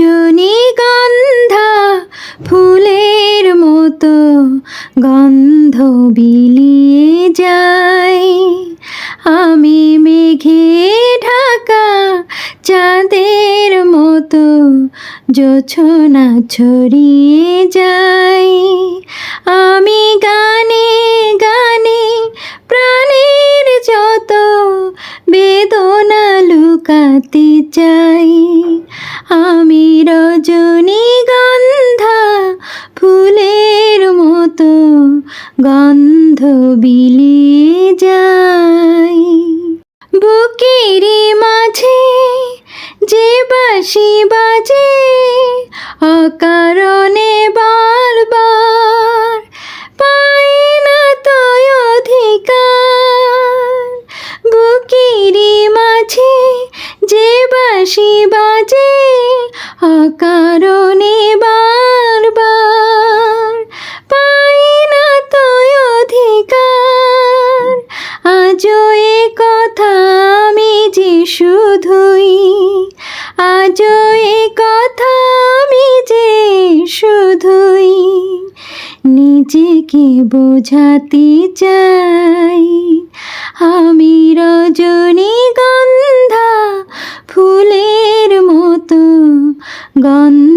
রজনীগন্ধা, ফুলের মতো গন্ধ বিলিয়ে যায় আমি মেঘে ঢাকা চাঁদের মতো জোছনা ছড়িয়ে যাই। আমি গানে গানে প্রাণের যত বেদনা লুকাতে চাই। আমি রজনীগন্ধা ফুলের মতো গন্ধ বিলিয়ে যাই। বুকের মাঝে যে বাসি বাজে নিজেকে বোঝাতে চাই? আমি রজনীগন্ধা ফুলের মতো গন্ধ